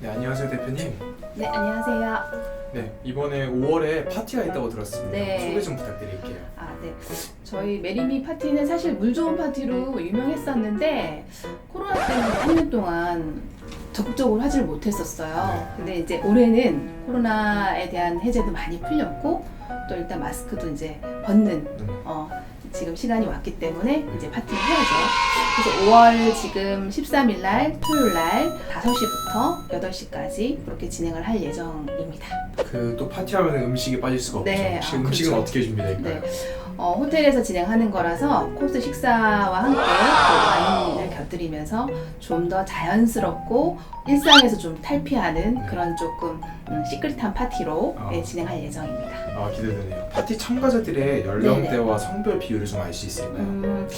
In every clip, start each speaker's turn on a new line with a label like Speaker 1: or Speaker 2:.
Speaker 1: 네, 안녕하세요 대표님.
Speaker 2: 네, 안녕하세요.
Speaker 1: 네, 이번에 5월에 파티가 있다고 들었습니다.
Speaker 2: 네.
Speaker 1: 소개 좀 부탁드릴게요.
Speaker 2: 아, 네. 저희 메리미 파티는 사실 물 좋은 파티로 유명했었는데 코로나 때문에 3년 동안 적극적으로 하지를 못했었어요. 근데 이제 올해는 코로나에 대한 해제도 많이 풀렸고 또 일단 마스크도 이제 벗는
Speaker 1: 음,
Speaker 2: 어, 지금 시간이 왔기 때문에 이제 파티를 해야죠. 그래서 5월 지금 13일 날 토요일 날 5시부터 8시까지 그렇게 진행을 할 예정입니다.
Speaker 1: 그 또 파티하면 음식이 빠질 수가 없죠.
Speaker 2: 네, 아,
Speaker 1: 음식은
Speaker 2: 그렇죠.
Speaker 1: 어떻게 준비될까요?
Speaker 2: 네. 어, 호텔에서 진행하는 거라서 코스 식사와 함께 또 와인을 곁들이면서 좀 더 자연스럽고 일상에서 좀 탈피하는
Speaker 1: 네.
Speaker 2: 그런 조금 음, 시크릿한 파티로
Speaker 1: 아.
Speaker 2: 네, 진행할 예정입니다.
Speaker 1: 아 기대되네요. 파티 참가자들의 연령대와 성별 비율을 좀 알 수 있을까요?
Speaker 2: 음,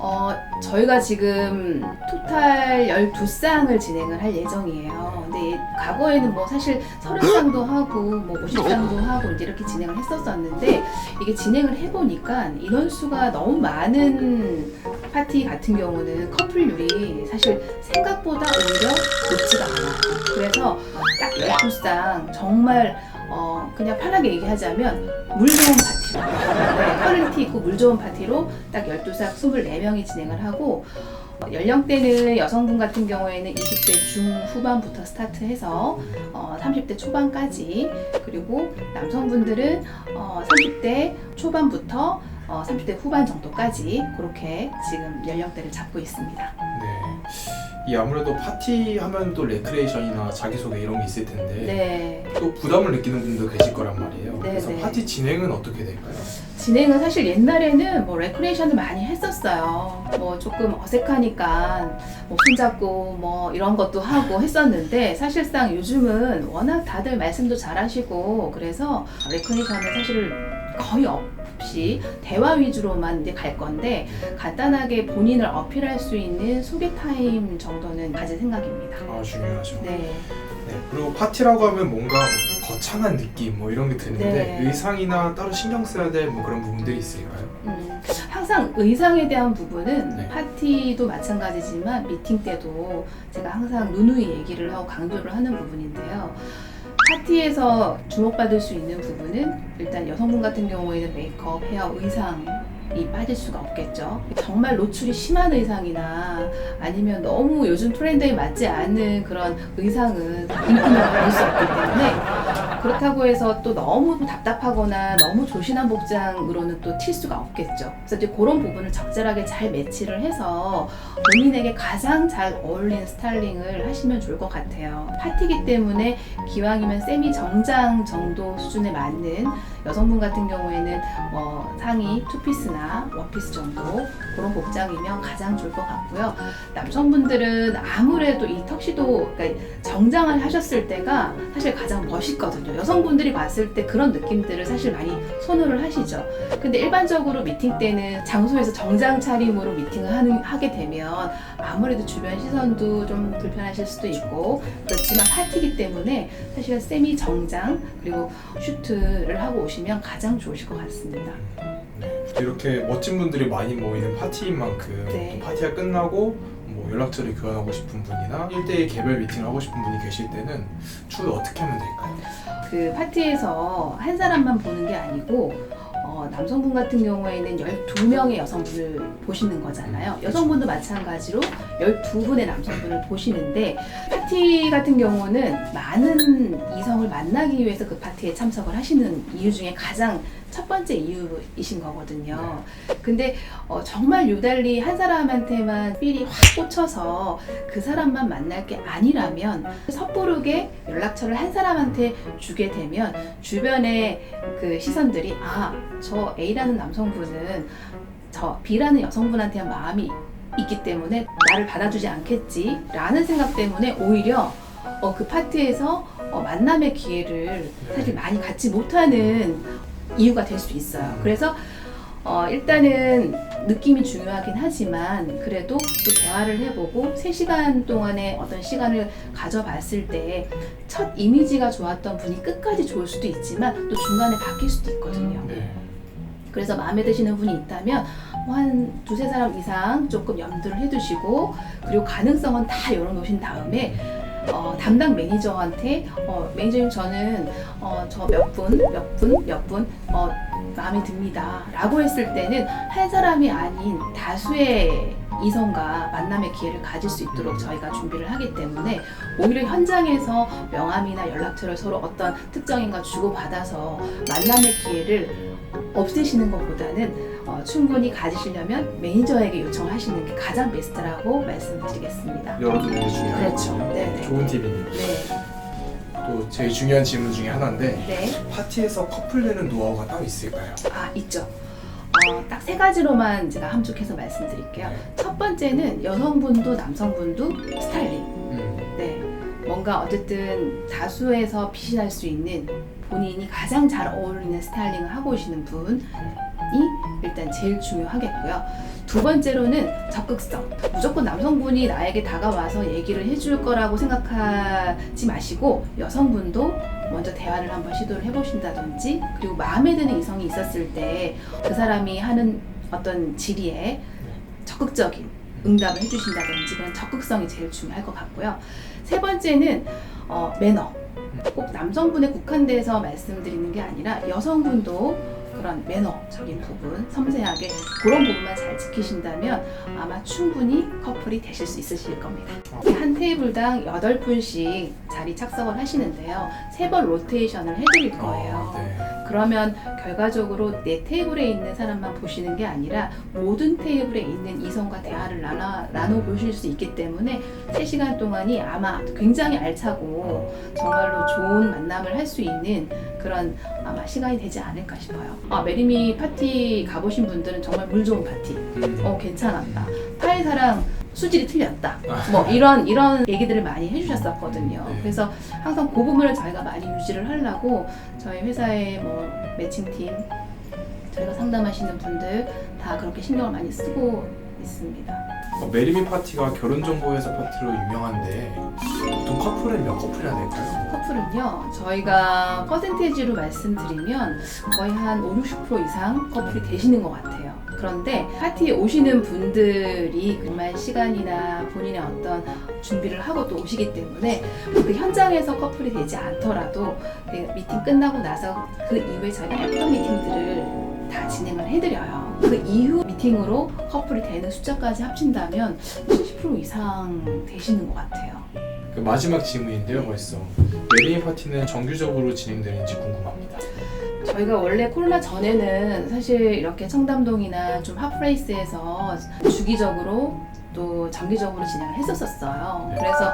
Speaker 2: 어, 저희가 지금 토탈 12쌍을 진행을 할 예정이에요. 근데 이- 과거에는 뭐 사실 30쌍도 하고 뭐 50쌍도 하고 이제 이렇게 진행을 했었었는데 이게 진행을 해보니까 인원수가 너무 많은 파티 같은 경우는 커플률이 사실 생각보다 오히려 높지가 않아요. 그래서 딱 12쌍 정말 어, 그냥 편하게 얘기하자면 물 좋은 파티로 네, 퀄리티 있고 물 좋은 파티로 딱 12살 24명이 진행을 하고 어, 연령대는 여성분 같은 경우에는 20대 중후반부터 스타트해서 어, 30대 초반까지 그리고 남성분들은 어, 30대 초반부터 어, 30대 후반 정도까지 그렇게 지금 연령대를 잡고 있습니다.
Speaker 1: 네. 이 아무래도 파티 하면 또 레크레이션이나 자기소개 이런 게 있을 텐데
Speaker 2: 네.
Speaker 1: 또 부담을 느끼는 분도 계실 거란 말이에요.
Speaker 2: 네,
Speaker 1: 그래서
Speaker 2: 네.
Speaker 1: 파티 진행은 어떻게 될까요?
Speaker 2: 진행은 사실 옛날에는 뭐 레크레이션을 많이 했었어요. 뭐 조금 어색하니까 뭐 손잡고 뭐 이런 것도 하고 했었는데 사실상 요즘은 워낙 다들 말씀도 잘하시고 그래서 레크레이션은 사실 거의 없 이 대화 위주로만 이제 갈 건데 간단하게 본인을 어필할 수 있는 소개 타임 정도는 가질 생각입니다.
Speaker 1: 아 중요하죠.
Speaker 2: 네.
Speaker 1: 네, 그리고 파티라고 하면 뭔가 거창한 느낌 뭐 이런 게 드는데
Speaker 2: 네.
Speaker 1: 의상이나 따로 신경 써야 될 뭐 그런 부분들이 있을까요?
Speaker 2: 음, 항상 의상에 대한 부분은
Speaker 1: 네.
Speaker 2: 파티도 마찬가지지만 미팅 때도 제가 항상 누누이 얘기를 하고 강조를 하는 부분인데요. 파티에서 주목받을 수 있는 부분은 일단 여성분 같은 경우에는 메이크업, 헤어, 의상 이 빠질 수가 없겠죠. 정말 노출이 심한 의상이나 아니면 너무 요즘 트렌드에 맞지 않는 그런 의상은 인기는 받을 수 없기 때문에 그렇다고 해서 또 너무 답답하거나 너무 조신한 복장으로는 또 튈 수가 없겠죠. 그래서 이제 그런 부분을 적절하게 잘 매치를 해서 본인에게 가장 잘 어울리는 스타일링을 하시면 좋을 것 같아요. 파티기 때문에 기왕이면 세미 정장 정도 수준에 맞는 여성분 같은 경우에는 뭐 상의 투피스나 원피스 정도 그런 복장이면 가장 좋을 것 같고요. 남성분들은 아무래도 이 턱시도 그러니까 정장을 하셨을 때가 사실 가장 멋있거든요. 여성분들이 봤을 때 그런 느낌들을 사실 많이 선호를 하시죠. 근데 일반적으로 미팅 때는 장소에서 정장 차림으로 미팅을 하는, 하게 되면 아무래도 주변 시선도 좀 불편하실 수도 있고 그렇지만 파티기 때문에 사실 세미 정장 그리고 슈트를 하고 오시면 가장 좋으실 것 같습니다.
Speaker 1: 이렇게 멋진 분들이 많이 모이는 파티인 만큼
Speaker 2: 네.
Speaker 1: 또 파티가 끝나고 뭐 연락처를 교환하고 싶은 분이나 1대1 개별 미팅을 하고 싶은 분이 계실 때는 주로 어떻게 하면 될까요?
Speaker 2: 그 파티에서 한 사람만 보는 게 아니고 어, 남성분 같은 경우에는 12명의 여성분을 보시는 거잖아요. 여성분도 마찬가지로 12분의 남성분을 보시는데 파티 같은 경우는 많은 이성을 만나기 위해서 그 파티에 참석을 하시는 이유 중에 가장 첫 번째 이유이신 거거든요. 근데 어, 정말 유달리 한 사람한테만 필이 확 꽂혀서 그 사람만 만날 게 아니라면 섣부르게 연락처를 한 사람한테 주게 되면 주변의 그 시선들이 아, 저 A라는 남성분은 저 B라는 여성분한테한 마음이 있기 때문에 나를 받아주지 않겠지라는 생각 때문에 오히려 어, 그 파티에서 어, 만남의 기회를 사실 많이 갖지 못하는 이유가 될 수 있어요. 그래서 어, 일단은 느낌이 중요하긴 하지만 그래도 또 대화를 해보고 3시간 동안의 어떤 시간을 가져봤을 때 첫 이미지가 좋았던 분이 끝까지 좋을 수도 있지만 또 중간에 바뀔 수도 있거든요.
Speaker 1: 네.
Speaker 2: 그래서 마음에 드시는 분이 있다면 뭐한 두세 사람 이상 조금 염두를 해두시고 그리고 가능성은 다 열어놓으신 다음에 어, 담당 매니저한테 어, 매니저님 저는 어, 저 몇 분, 몇 분, 몇 분 어, 마음에 듭니다. 라고 했을 때는 한 사람이 아닌 다수의 이성과 만남의 기회를 가질 수 있도록 저희가 준비를 하기 때문에 오히려 현장에서 명함이나 연락처를 서로 어떤 특정인과 주고받아서 만남의 기회를 없애시는 것보다는 어, 충분히 가지시려면 매니저에게 요청하시는 게 가장 베스트라고 말씀드리겠습니다.
Speaker 1: 게 중요해요.
Speaker 2: 그렇죠. 네네.
Speaker 1: 좋은 팁이네요.
Speaker 2: 네,
Speaker 1: 또 제일 중요한 질문 중에 하나인데
Speaker 2: 네.
Speaker 1: 파티에서 커플 되는 노하우가 따로 있을까요?
Speaker 2: 아, 있죠. 어, 딱 세 가지로만 제가 함축해서 말씀드릴게요. 첫 번째는 여성분도 남성분도 스타일링.
Speaker 1: 음,
Speaker 2: 네. 뭔가 어쨌든 다수에서 빛이 날수 있는 본인이 가장 잘 어울리는 스타일링을 하고 오시는 분이 일단 제일 중요하겠고요. 두 번째로는 적극성. 무조건 남성분이 나에게 다가와서 얘기를 해줄 거라고 생각하지 마시고 여성분도 먼저 대화를 한번 시도를 해보신다든지 그리고 마음에 드는 이성이 있었을 때 그 사람이 하는 어떤 질의에 적극적인 응답을 해주신다든지 그런 적극성이 제일 중요할 것 같고요. 세 번째는 어, 매너. 꼭 남성분에 국한돼서 말씀드리는 게 아니라 여성분도 그런 매너적인 부분, 섬세하게 그런 부분만 잘 지키신다면 아마 충분히 커플이 되실 수 있으실 겁니다. 한 테이블당 8분씩 자리 착석을 하시는데요. 세 번 로테이션을 해드릴 거예요.
Speaker 1: 아, 네.
Speaker 2: 그러면 결과적으로 내 테이블에 있는 사람만 보시는 게 아니라 모든 테이블에 있는 이성과 대화를 나눠, 나눠 보실 수 있기 때문에 3시간 동안이 아마 굉장히 알차고 정말로 좋은 만남을 할 수 있는 그런 아마 시간이 되지 않을까 싶어요. 아, 메리미 파티 가보신 분들은 정말 물 좋은 파티.
Speaker 1: 음.
Speaker 2: 어, 괜찮았다. 타이사랑 수질이 틀렸다. 뭐 이런 이런 얘기들을 많이 해주셨었거든요.
Speaker 1: 네.
Speaker 2: 그래서 항상 그 부분을 저희가 많이 유지를 하려고 저희 회사의 뭐 매칭팀 저희가 상담하시는 분들 다 그렇게 신경을 많이 쓰고 있습니다.
Speaker 1: 어, 메리미 파티가 결혼 정보 회사 파티로 유명한데 보통 커플은 몇 커플이나 될까요?
Speaker 2: 커플은요, 저희가 퍼센테이지로 말씀드리면 거의 한 5, 60% 이상 커플이 되시는 것 같아요. 그런데 파티에 오시는 분들이 정말 시간이나 본인의 어떤 준비를 하고 또 오시기 때문에 그 현장에서 커플이 되지 않더라도 그 미팅 끝나고 나서 그 이후에 저희가 애프터 미팅들을 다 진행을 해드려요. 그 이후 미팅으로 커플이 되는 숫자까지 합친다면 70% 이상 되시는 것 같아요.
Speaker 1: 그 마지막 질문인데요, 벌써 메리미 파티는 정규적으로 진행되는지 궁금합니다.
Speaker 2: 저희가 원래 코로나 전에는 사실 이렇게 청담동이나 좀 핫플레이스에서 주기적으로 또 정기적으로 진행을 했었었어요.
Speaker 1: 네.
Speaker 2: 그래서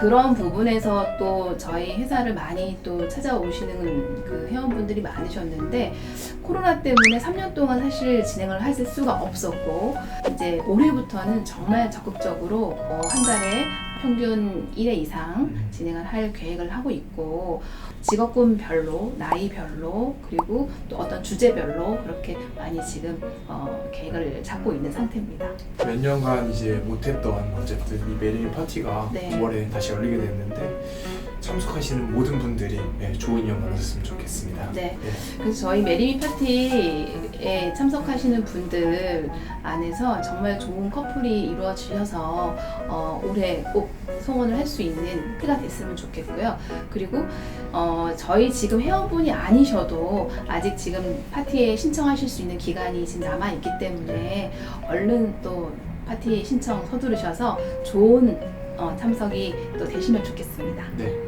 Speaker 2: 그런 부분에서 또 저희 회사를 많이 또 찾아오시는 그 회원분들이 많으셨는데 코로나 때문에 3년 동안 사실 진행을 하실 수가 없었고 이제 올해부터는 정말 적극적으로 어, 한 달에 평균 1회 이상 진행을 할 계획을 하고 있고 직업군별로 나이별로 그리고 또 어떤 주제별로 그렇게 많이 지금 어, 계획을 잡고 있는 상태입니다.
Speaker 1: 몇 년간 이제 못했던 어쨌든 이 메리미 파티가
Speaker 2: 네.
Speaker 1: 9월에 다시 열리게 됐는데 참석하시는 모든 분들이 네, 좋은 일 많으셨으면 좋겠습니다.
Speaker 2: 네. 그래서 저희 메리미 파티에 참석하시는 분들 안에서 정말 좋은 커플이 이루어지셔서 어, 올해 꼭 성원을 할 수 있는 해가 됐으면 좋겠고요. 그리고 어, 저희 지금 회원분이 아니셔도 아직 지금 파티에 신청하실 수 있는 기간이 지금 남아 있기 때문에 얼른 또 파티 신청 서두르셔서 좋은 어, 참석이 또 되시면 좋겠습니다.
Speaker 1: 네.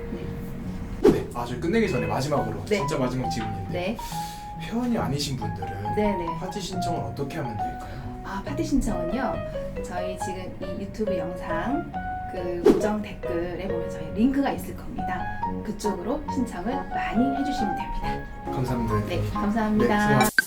Speaker 1: 네. 아, 저 끝내기 전에 마지막으로
Speaker 2: 네.
Speaker 1: 진짜 마지막 질문인데
Speaker 2: 네,
Speaker 1: 회원이 아니신 분들은
Speaker 2: 네, 네.
Speaker 1: 파티 신청을 어떻게 하면 될까요?
Speaker 2: 아, 파티 신청은요. 저희 지금 이 유튜브 영상 그 고정 댓글에 보면 저희 링크가 있을 겁니다. 그쪽으로 신청을 많이 해주시면 됩니다.
Speaker 1: 감사합니다.
Speaker 2: 네,
Speaker 1: 네,
Speaker 2: 감사합니다.
Speaker 1: 수고하셨습니다.